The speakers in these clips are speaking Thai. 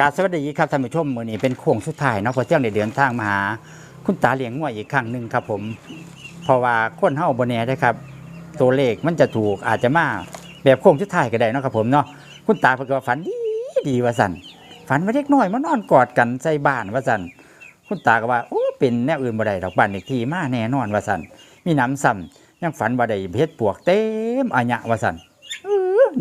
กาสวัสดีครับท่านผู้ชมมื้อนี้เป็นโค้งสุดท้ายเนาะพอเที่ยงได้เดินทางมาหา คุณตาเลี้ยงงัวอีกครั้งหนึ่งครับผมเพราะว่าคนเฮาบ่แน่เด้ครับ ตัวเลขมันจะถูกอาจจะมาแบบโค้งสุดท้ายก็ได้เนาะครับผมเนาะคุณตาเพิ่นก็ว่าฝันดีดีว่าซั่นฝันว่าเด็กน้อยมานอนกอดกันใส่บ้านว่าซั่นคุณตาก็ว่าโอ้เป็นแนวอื่นบ่ได้ดอกบ้านเลขที่มาแน่นอนว่าซั่นมีน้ำซ้ำยังฝันว่ได้เฮ็ดปวกเต็มอาญะว่าซั่น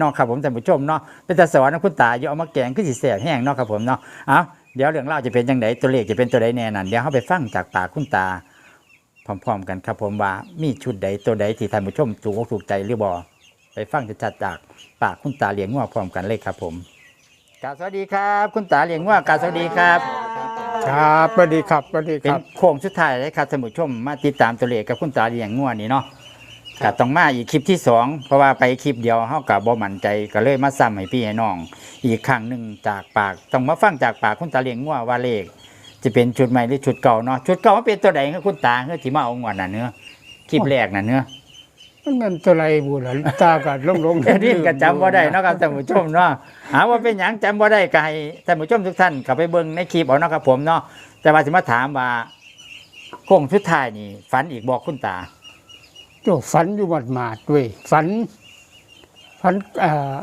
นาะครับผมท่านผู้ชมเนาะเป็นตาสอนนะคุณตาอย่าเอามาแกงขึ้นสิแสบแห้งเนาะครับผมเนาะเอาเดี๋ยวเรื่องเล่าวจะเป็นยังไงตัวเลขจะเป็นตัวใดแน่นั่นเดี๋ยวเราไปฟังจากปากคุณตา พร้อมๆกันครับผมว่ามีชุดใดตัวใดที่ท่านผู้ชมถูกอกถูกใจหรือบ่ไปฟังจัดๆจากปากคุณตาเลี้ยงงัวพร้อมกันเลยครับผมกราบสวัสดีครับ คุณตาเลี้ยงงัวกราบสวัสดีครับ ครับสวัสดีครับสวัสดีเป็คนรับ โค้งสุดท้ายเลยครับท่านผู้ชมมาติดตามตัวเลขกับคุณตาเลี้ยงงัวนี่เนาะ ก็ต้องมาอีกคลิปที่สองเพราะว่าไปคลิปเดียวเฮากับบ่มั่นใจก็เลยมาซ้ำให้พี่ให้น้อง อีกครั้งหนึ่งจากปากต้องมาฟังจากปากคุณตาเลี้ยงงัวว่าเลขจะเป็นชุดใหม่หรือชุดเก่าเนาะชุดเก่ามันเป็นตัวใดครับคุณตาเฮ้ยที่มาเอางวดน่ะเนื้อคลิปแรกน่ะเนื้อมันเป็นตัวไรบุญตากัดลงลงเรียนก็จำบ่ได้เนาะครับท่านผู้ชมเนาะหาว่าเป็นหยังจำบ่ได้ก็ให้ท่านผู้ชมทุกท่านกลับไปเบิ่งในคลิปเอาเนาะครับผมเนาะแต่ว่าสิมาถามว่าโค้งสุดท้ายนี่ฝันอีกบอกคุณตา โจฝันอยู่หมาดหมาดๆเว้ยฝันฝันเอ่อ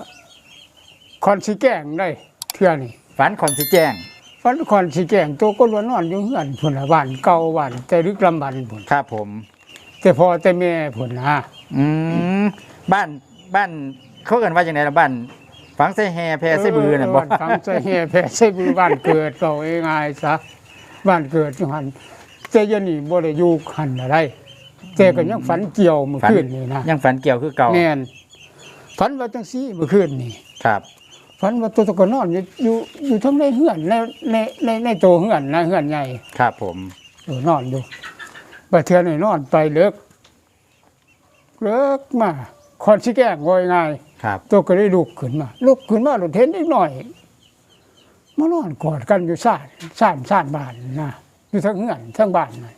คอนสีแกล้งได้เทื่อนี่ฝันคอนสิแจ้งฝันคอนสีแกล้งตัวก็ล้วนนอนอยู่เฮือนพุ่นละบ้านเก่าบ้านแต่ลึกลำบันพุ่นครับผม แต่พอแต่แม่พุ่นนะอืมบ้านบ้านเขาเกินว่าอย่างไรล่ะบ้านฝังใส่แฮแพรใส่บือน่ะบ่บ้านฟังใส่แห่แพ่ใส่บือบ้านเกิดเราเองไงายซะบ้านเกิดอยู่หันแต่อยันนี่บ่ได้อยู่หันอะไร แต่ก็ยังฝันเกี่ยวเมื่อฝันคืนนี่นะยังฝันเกี่ยวคือเก่าแม่นฝันว่าจังซี่เมื่อคืนนี่ครับฝันว่าตัวตะกอนนอนอยู่อยู่อยู่ทั้งในเฮือนในในในในตัวเฮือนนะเฮือนใหญ่ครับผมเออนอนอยู่บัดเทื่อนี่นอนไปเลิกเลิกมาคอนสิแกล้งว่าง่ายครับตัวก็ได้ลุกขึ้นมาลุกขึ้นมาหลุดเห็นนิดหน่อยมานอนกอดกันอยู่ซ่านซ่านซ่านบ้านนะอยู่ทั้งเฮือนทั้งบ้านน่ะ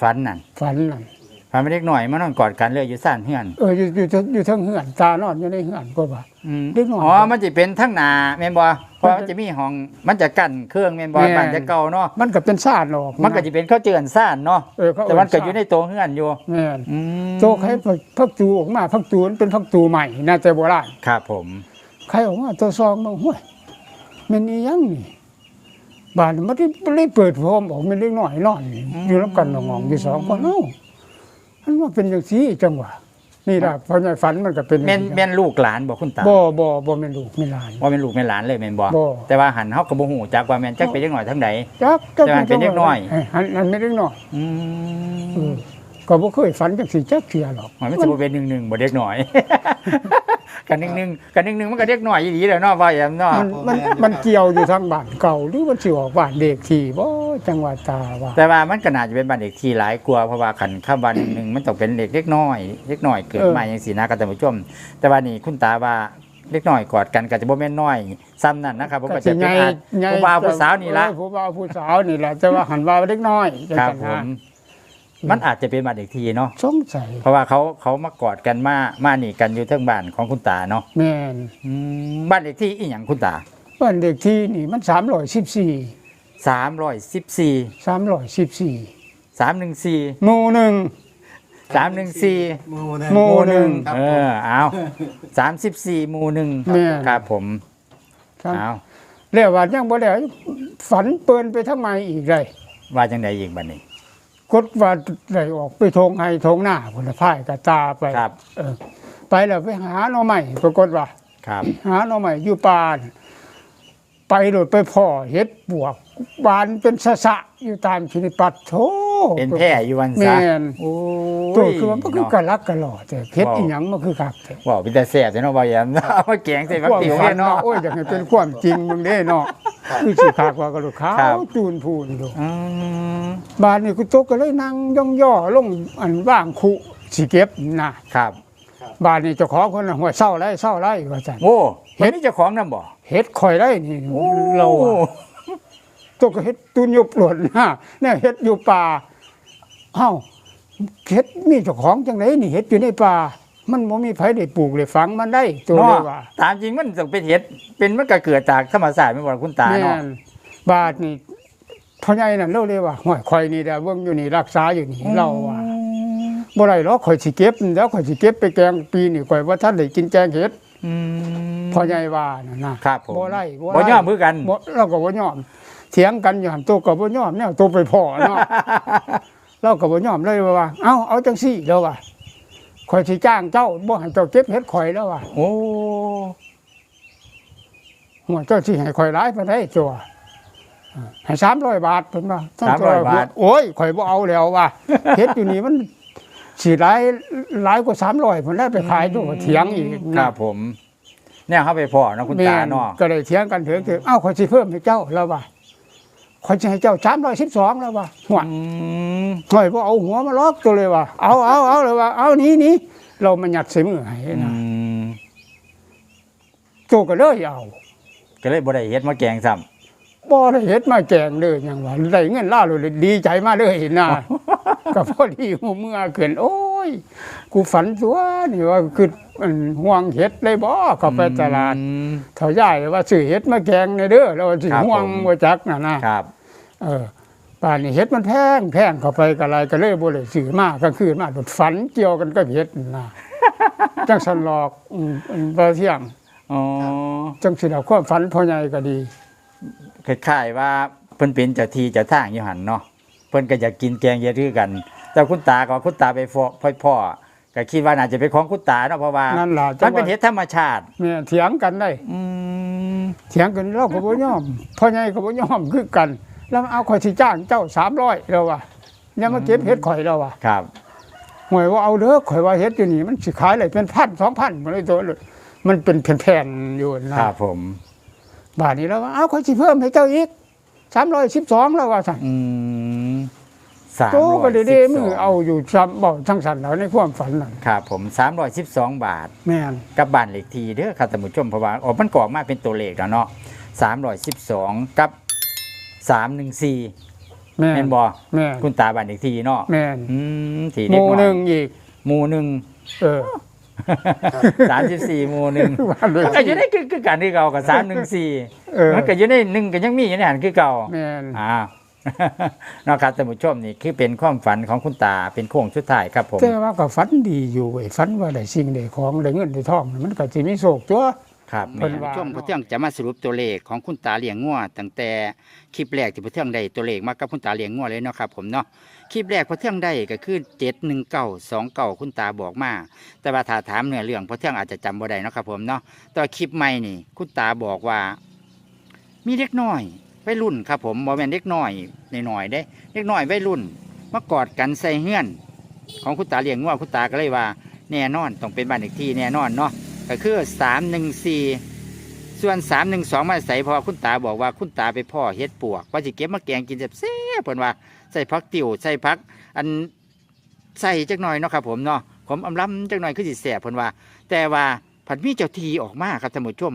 ฝันนั่นฝันนั่นฝันไม่เล็กหน่อยมานอนกอดกันเลยอยู่ซ่านเฮือนเอออยู่อยู่อยู่ทั้งเฮือนตานอนอยู่ในเฮือนก็ว่าอืมเล็กน้อยอ๋อมันจะเป็นทั้งหนาแม่นบ่เพราะมันจะมีห้องมันจะกั้นเครื่องแม่นบ่แม่น บ้านจะเก่าเนาะมันก็เป็นซ่านออกมันก็จะเป็นข้าวเจือนซ่านเนาะเออเขาแต่มันก็อยู่ซ่าในโต๊ะเฮือนอยู่แม่นอืมโตใครพักตูออกมาพักตูมันเป็นพักตูใหม่นะแต่โบราณ ครับผม ใครออกมาตัวซองมาห้วยมันนี่ยังนี่ บ้านมันได้ได้เปิดพร้อมออกมันเล็กน้อยนอนอยู่รับกันงองๆอยู่สองคนเอ้ามันว่าเป็นอย่างนี้จังหวะนี่ล่ะพอใหญ่ฝันมันก็เป็นอย่างแม่นแม่นลูกหลานบ่คุณตาบ่บ่บ่แม่นลูกแม่นหลาน ว่าเป็นลูกเป็นหลานเลยแม่นบ่บ่ แต่ว่าหันเฮาก็บ่ฮู้จักว่าแม่นจักเป็นเล็กหน่อยทั้งใด จักแต่มันเป็นเล็กน้อยเอันอันไม่เล็กน้อยอืเอมอก็บ่เคยฝันจังสิจักเทื่อหรอกมันไม่สิบ่เป็นหนึ่งๆบ่เล็กหน่อย กันหนึ่งๆกันหนึ่งๆมันก็เล็กหน่อยอีหลีแหล้วเนาะว่าอย่างเนาะมันมันมันเกี่ยวอยู่ทางบ้านเก่าหรือมันสิออกบ้านเด็กที่บ่จังหวัดตาว่าแต่ว่ามันก็น่าจะเป็นบ้านเด็กที่หลายกลัวาเพราะว่าขันข้ามวันหนึ่งมันต้องเป็นเด็กเล็กน้อยเล็กน้อยเกิดมาอย่างสีนะครับท่านผู้ชมแต่ว่านี่คุณตาว่าเล็กน้อยกอดกันก็จะบ่แม่นน้อยซ้ำนั่นนะครับผมก็จะเป็นอาจผู้บ่าวผู้สาวนี่ละเออผู้บ่าวผู้สาวนี่ละแต่ว่าหันว่าเล็กน้อยจังครับซั่นผนะม มันอาจจะเป็นบ้านเด็กทีเนาะสงสัยเพราะว่าเขาเขามากอดกันมามานี่กันอยู่เทั้งบ้านของคุณตาเนาะแม่นอืมบ้านเด็กที่อีหยังคุณตาบ้านเด็กที่นี่มัน314 สามร้อยสิบสี่314สามหนึ่งสี่หมู่หนึ่ง สามหนึ่งสี่หมู่หนึ่ง หมู่หนึ่ง ครับเออเอาสามสิบสี่หมู่หนึ่งแม่ ครับผมครับเอาแล้วว่ายังบ่ได้ฝันเปิ้นไปทำไมอีกเลยว่าจังใดอีกบัดนี้ กดว่าได้ออกไปทงให้ทงหน้าพุ่นละพายกับตาไปครับ เออไปแล้วไปหาหน่อใหม่ปรากฏว่า ครับ หาหน่อใหม่อยู่ป่านไปโดดไปพ่อเฮ็ดบวกบานเป็นสะสะอยู่ตามชนิปัดโธ เป็นแพร่อยู่วันซะแม่นโอ้ย ตัวคือมันก็คือเนาะกะลักกะหล่อแต่เพชรอีหยังมันคือคักแต่บอกเป็นแต่แสบแต่เนาะบ่อยามเอามาแกงใส่ฟักความติ๋วฝัเนี่ยนเนาะเนาะ โอ้ยอยากให้เป็นความจริงมึงเด้เนาะคือสิคักว่ากะโดดขาครับวจูนพูนดูอืมบานนี่กูตกก็เลยนั่งย่องย่อลงอันว่างคุสิเก็บน่ะครับบานนี่เจ้าของคนน่ะหัวเศร้าไรเศร้าไรว่าจันโอ้เห็นนี่เจ้าของนำบ่เฮ็ดข่อยไรนี่เราอะ ตัวก็เฮ็ดตุนอยู่ปลดนะเนี่ยเฮ็ดอยู่ป่า เอ้าเฮ็ดมีเจ้าของจังไหนนี่เฮ็ดอยู่ในป่า มันบ่มีไผได้ปลูกได้ฝังมันได้ตัวเนาะเรียกว่าตามจริงมันต้องเป็นเห็ดเป็นมันก็เกิดจากธรรมชาติไม่ว่าคุณตาแม่เนาะนบาทนี่พ่อใหญ่นั่นเราเลยว่าห้อยข่อยนี่แหละเบิ่งอยู่นี่รักษาอยู่นี่เราว่าบ่ได้หรอกข่อยสิเก็บแล้วข่อยสิเก็บไปแกงปีนี่ข่อยว่าท่านได้กินแกงเห็ดอืมพ่อใหญ่ว่านั่นนะครับผมบ่ได้บ่ยอมมือกัน บ่เราก็บ่ยอมเถียงกันอยู่หั่นตัวก็บ่ยอมแนวตัวไปพ่อเนาะ เราก็บ่ยอมเลยว่า เอ้าเอาจังซี่แล้วว่าข่อยสิจ้างเจ้าบ่ให้เจ้าเก็บเฮ็ดข่อยแล้วว่าโอ้หัวเจ้าสิให้ข่อยหลายปานใดตัวอ่าให้300บาทเพิ่นว่าสามร้อยบาท โอ้ยข่อยบ่เอาแล้วว่าเฮ็ดอยู่นี่มันสิหลายหลายกว่า300เพิ่นได้ไปขายตัวเถียงอีกคนะรับผม เนี่ยเข้าไปพ่อเนาะคุณตาเนาะแม่ก็ได้เถียงกันถึงถึงเอ้าข่อยสิเพิ่มให้เจ้าแล้วว่า ข่อยสิให้เจ้า312แล้วว่าหัวอืมข่อยบ่เอาหัวมาล็อกตัวเลยว่าเอาเอาเอาเลยว่าเอานี้นี้เรามายัดใส่มือให้อืนะมตัวก็เลยเอาก็เลยบ่ได้เฮ็ดมาแกงซ้ำบ่ได้เฮ็ดมาแจงเลยหยังว่าได้เงินล่าเลยดีใจมาเลยนะก็พอดีหูเมื่อขึ้นโอ้ยกูฝันตัวนี่ว่าคืออันห่วงเฮ็ดเลยบ่เข้าไปตลาดอืมเฒ่าใหญ่ว่าซื้อเฮ็ดมาแกงในเด้อแล้วว่าสิครับห่วงผมบ่จักน่ะนะครับ เออป่านนี้เฮ็ดมันแพงแพงเข้าไปก็อะไรก็เลยบ่ได้ซื้อมากลางคืนมาโดดฝันเกี่ยวกันกับเฮ็ดนั่นนะจังสันหลอกอืมอันบ่เที่ยงอ๋อจังสิเอาความฝันพ่อใหญ่ก็ดีคล้ายๆว่าเพิ่นเป็นเจ้าที่เจ้าทางอยู่หั่นเนาะเพิ่นก็อยากกินแกงเฮ็ดคือกัน แต่คุณตาก็คุณตาไปฟอพ่อพ่อก็คิดว่าน่าจะเป็นของคุณตาเนาะเพราะว่านั่นล่ะมันเป็นเฮ็ดธรรมชาติแม่เถียงกันได้อืมเถียงกันเราก็บ่ยอมพ่อใหญ่ก็บ่ยอมคือกัน แล้วเอาข่อยสิจ้างเจ้า300แล้วว่ะอย่ามาเก็บเฮ็ดข่อยแล้วว่ะครับห่วยว่าเอาเด้อข่อยว่าเฮ็ดอยู่นี่มันสิขายได้เป็นพัน2,000บ่ได้ตัวเลยมันเป็นแผ่นๆอยู่นะครับผมบาดนี้แล้วว่าเอาข่อยสิเพิ่มให้เจ้าอีก312แล้วว่าซั่นอืมสามโตร้อยก็ได้สิบๆสมือองเอาอยู่ซ้ำบ่ทั้งสันแล้วในความฝันนั่นครับผมสามร้อยสิบสองบาท แม่นกับบ้านเลขที่เด้อครับท่านผู้ชมเพราะว่าอ๋อมันกรอกมาเป็นตัวเลขแล้วเนาะสามร้อยสิบสองกับ สามหนึ่งสี่แม่แม่นนบอแม่นคุณตาบ้านเลขที่เนาะแม่นอืมที่หเด็กมู่น้อยหนึงอีก หมู่หนึ่งเออ สามสิบสี่หมู่หนึ่งบ้านเลขก็อยู่ในคือคือกันที่เก่ากับสามหนึ่งสี่เออมันก็อยู่ในหนึ่งก็ยังมีอยู่ในหันคือเก่า แม่น อ่า เนาะครับท่านผู้ชมนี่คือเป็นความฝันของคุณตาเป็นโค้งสุดท้ายครับผม แต่ว่าก็ฝันดีอยู่เว้ยฝันว่าได้สิ่งได้ของได้เงินได้ทอง มันก็สิมีโชคตัว ครับเพิ่นว่า ช่วงพระเที่ยงจะมาสรุปตัวเลขของคุณตาเลี้ยงงัวตั้งแต่คลิปแรกที่พระเที่ยงได้ตัวเลขมากับคุณตาเลี้ยงงัวเลยเนาะครับผมเนาะคลิปแรกพระเที่ยงได้ก็คือเจ็ดหนึ่งเก้าสองเก้าคุณตาบอกมา แต่ว่าถ้าถามเนื้อเรื่องพระเที่ยงอาจจะจำบ่ได้เนาะครับผมเนาะแตว่าคลิปใหม่นี่ คุณตาบอกว่า มีเล็กน้อยวัยรุ่นครับผมบอแมนเล็กน้อยหน่อยๆได้ เล็กน้อยวัยรุ่นมากอดกันใส่เฮือน ของคุณตาเลี้ยงงัวคุณตาก็เลยว่า แน่นอนต้องเป็นบ้านเลขที่แน่นอนเนาะ ก็คือสามหนึ่งสี่ส่วนสามหนึ่งสองมาใส่พราะว่าคุณตาบอกว่าคุณตาไปพ่อเฮ็ดปวกว่าสิเก็บมาแกงกินแซ่บๆเพิ่นว่าใส่พักติ๋วใส่พัก อันใส่จักหน่อยเนาะครับผมเนาะผมอำล้ำจักหน่อยคือสิแซ่บเพิ่นว่า แต่ว่าผัดมีเจ้าทีออกมาครับท่านผู้ชม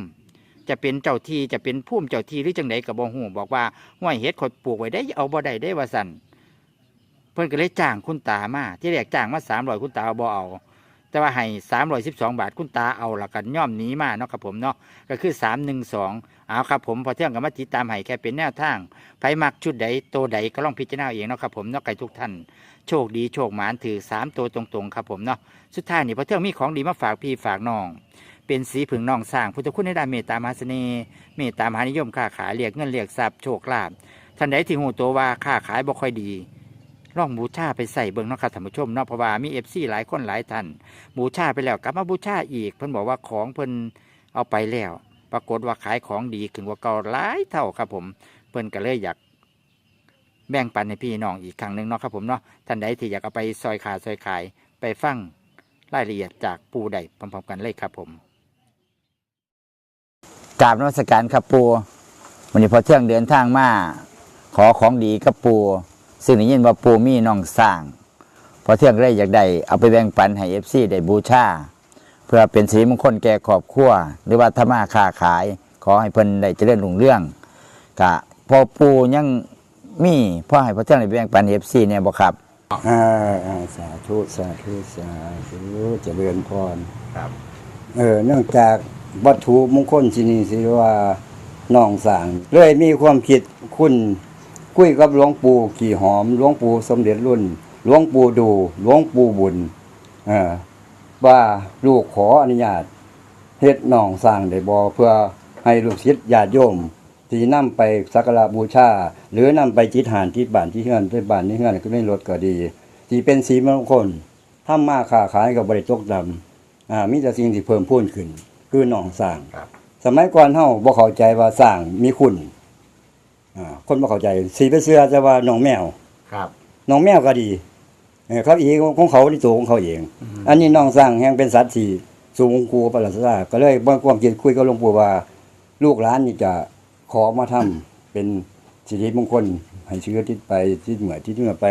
จะเป็นเจ้าทีจะเป็นพุ่มเจ้าทีหรือจังไดก็บ่ฮู้บอกว่าห้วยเฮ็ดขดปลูกไว้ได้เอาบ่ได้ได้ว่าซั่นเพิ่นก็เลยจ้างคุณตามาที่แรกจ้างมา300คุณตาบ่เอา แต่ว่าให้312บสองบาทคุณตาเอาละกันย่อมหนีมาเนาะครับผมเนาะก็คือ3 1 2เอาครับผมพอเที่ยงกับมาติดตามให้แค่เป็นแนวทางไผมักชุดใดโตวใดก็ลองพิจารณาเองเนาะครับผมเนาะไก่ทุกท่านโชคดีโชคหมานถือ3ตัวตรงๆครับผมเนาะสุดท้ายนี่พอเที่ยงมีของดีมาฝากพี่ฝากน้อง เป็นสีผึ่งน้องสร้างพุทธคุณในด้านเมตตามหาเสน่ห์เมตตามหานิยมค้าขายเรียกเงินเรียกทรัพย์โชคลาภท่านใดที่หูตัวว่าค้าขายบ่ค่อยดี ลองบูชาไปใส่เบิ่งเนาะครับท่านผู้ชมเนาะเพราะว่ามีเอฟซีหลายคนหลายท่านบูชาไปแล้วกลับมาบูชาอีกเพิ่นบอกว่าของเพิ่นเอาไปแล้ว ปรากฏว่าขายของดีขึ้นกว่าเก่าหลายเท่าครับผม เพิ่นก็เลยอยากแบ่งปันให้พี่น้องอีกครั้งหนึ่งเนาะครับผมเนาะท่านใดที่อยากเอาไปซอยขาซอยขายไปฟังรายละเอียดจากปูใดพร้อมๆกันเลยครับผมกราบนมัสการครับปูวันนี้พอเที่ยงเดินทางมาขอของดีกับปู ซึ่งได้ยินว่าปูมีน้องสร้าง พอเที่ยงก็เลยอยากได้เอาไปแบ่งปันให้เอฟซีได้บูชาเพื่อเป็นสีมงคลแก่ครอบครัวหรือว่าธรรมาค้าขาย ขอให้เพิ่นได้เจริญรุ่งเรื่องกะพอปูยังมีพ่อให้พอเที่ยงได้แบ่งปันเอฟซีเนี่ยบ่ครับอ่าอ่าสาธุสาธุสาธุเจริญพรครับ เออเนื่องจากวัตถุมงคลที่นี่สิว่าน้องสร้างเลยมีความคิดคุณ คุยกับหลวงปู่ขี่หอมหลวงปู่สมเด็จรุ่นหลวงปู่ดูหลวงปู่บุญเออว่าลูกขออนุญาตเฮ็ดน้องสร้างได้บ่เพื่อให้ลูกศิษย์ญาติโยมที่นำไปสักการะบูชาหรือนำไปจิตหานที่บ้านที่เฮือนที่บ้านที่เฮือนก็ไม่ลดก็ดีที่เป็นสีมงคลทำมาค้าขายกับบริตกดำอ่ามีแต่สิ่งที่เพิ่มพูนขึ้น คือหนองสร้างครับสมัยก่อนเฮาบ่เข้าใจว่าสร้างมีคุณ อ่าคนบ่เข้าใจสีไปเสื้อจะว่าหนองแมวครับหนองแมวก็ดีเออเขาเองของเขาที่ตัวของเขาเองอันนี้น้องสร้างแห่งเป็นสัตว์ที่สูงกูประหลาดซาก็เลยบ่ความคิดคุยกับหลวงปู่ว่า ลูกหลานนี่จะขอมาทำเป็นสิริมงคลให้เชื้อทิศไปทิศเหนือทิศเหนือไป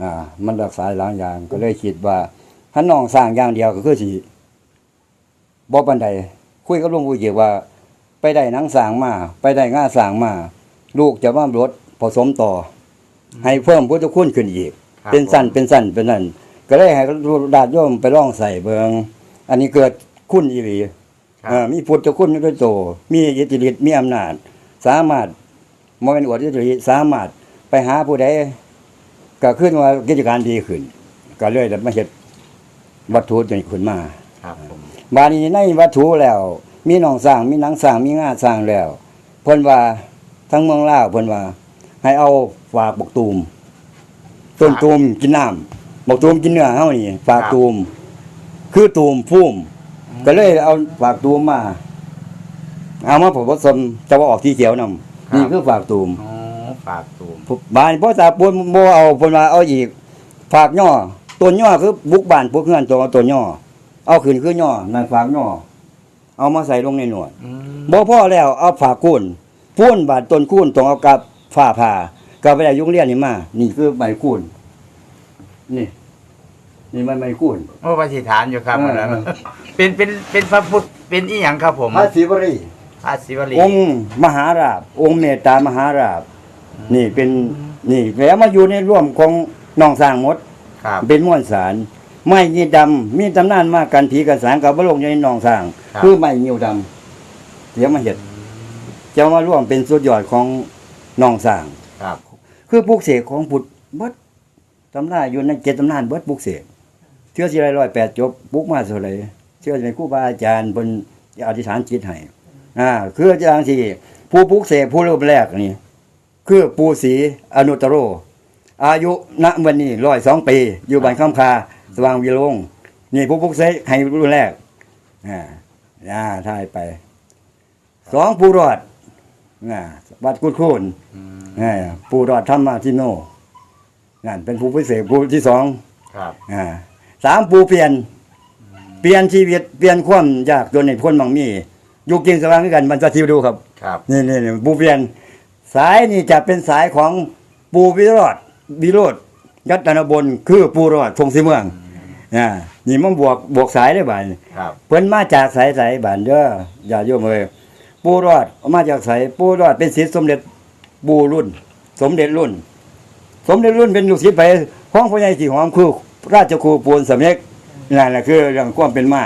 อ่ามันรักษาหลายอย่างก็เลยคิดว่าถ้าน้องสร้างอย่างเดียวก็คือสิบ่ปานใดคุยกับหลวงปู่เกี่ยวว่า ไปได้หนังสร้างมาไปได้ง่าสร้างมา ลูกจะว่ารถผสมต่ออให้เพิ่มพุทธคุณขึ้นอีก ครับเป็นสั้นเป็นสั้นเป็นนั่นก็เลยให้ดาดโยมไปลองใส่เบิงอันนี้เกิดคุณอีหลีครับ เอ่อมีพุทธคุณด้วยโตมีอิทธิฤทธิ์มีอำนาจ สามารถมเป็นอวดอิทธิฤทธิ์สามารถไปหาผู้ใดก็ขึ้นว่ากิจการดีขึ้น ก็เลยได้มาเฮ็ดวัตถุจนขึ้นมา ครับผม บาดนี้ในวัตถุแล้ว มีหนองสร้างมีหนังสร้างมีงาสร้างแล้ว เพิ่นว่า ทั้งเมืองลาวเพิ่นว่า ให้เอาฝากบกตูม ต้นตูมกินน้ำบกตูมกินเนื้อเฮานี่ฝากตูม คือตูมพุ่มก็เลยเอาฝากตูมมา เอามาผสมจะว่าออกที่เขียวนํนี่คือฝากตูมอ๋อฝากตูมบ้านพ่อตาปูนบ่เอาเพิ่นว่าเอาอีกฝากย่อต้นย่อคือบุกบ้านพวกเฮือนตัวต้นย่อเอาขึ้นคือย่อนั่นฝากย่อเอามาใส่ลงในหนวดอืมบ่พอแล้วเอาฝากคูน พูนบาดต้นคูนต้องเอากับฝ้าผ่าก็ไปได้ยุงเรียนนี่มา นี่คือใบคูนนี่ นี่มันใบคูนโอ้ปฏิฐานอยู่ครับเออวันนั้นเป็นเป็นเป็นพระพุทธเป็นอีหยังครับผมพระศิวรีพระศิวลีองค์มหาราบ องค์เมตตามหาราบ นี่เป็นนี่แล้วมาอยู่ในร่วมของน้องสร้างหมดครับเป็นม้วนสารไม้ยีดำมีตำนานมากกันผีกันสางกับบลงอยู่ในหนองสร้างครับคือไม้งิ้วดำเดี๋ยวมาเห็ด จะมาร่วมเป็นสุดยอดของหนองสร้าง ครับ คือปลูกเสกของพุทธเบิดตำราอยู่ในเจ็ดตำนานเบิดปลูกเสกเชื่อสิไรร้อยแปดจบปลูกมาเท่าไหรเชื่อในครูบาอาจารย์บนอธิษฐานจิตให้อ่าคืออาจารย์ที่ผู้ปลูกเสกผู้รูปแรกนี่คือปูศรีอนุตตโร อายุณวันนี้ร้อยสองปี อยู่บ้านคำคาสว่างวิโรงนี่ผู้ปลุกเสกให้รุ่นแรกอ่าอ่าถ่ายไปสองปูรอด อ่าวัดกุดคูนอืมอ่าปูรอดธรรมาทิโนนั่นเป็นผู้พิเศษผู้ที่สองครับอ่าสามปูเปลี่ยน เปลี่ยนชีวิตเปลี่ยนความยากจนในพ้นบางมีอยู่กินสว่างด้วยกันมันจะทิวดูครับครับนี่นี่นี่ปูเปลี่ยน สายนี่จะเป็นสายของปูวิโรธวิโรธยัตนบนคือปูรอดทงสีเมืองอ่านี่มันบวกบวกสายได้บ่ายครับเพิ่นมาจากสายสายบ้านเด้ออย่าโยมเอ้ย ปูรอดมาจากสายปูรอดเป็นศิษย์สมเด็จปูรุ่น สมเด็จรุ่น สมเด็จรุ่นเป็นลูกศิษย์ไปห้องพ่อใหญ่สีหอมคือราชครูปูนสำเร็จนั่นแหละคือเรื่องความเป็นมา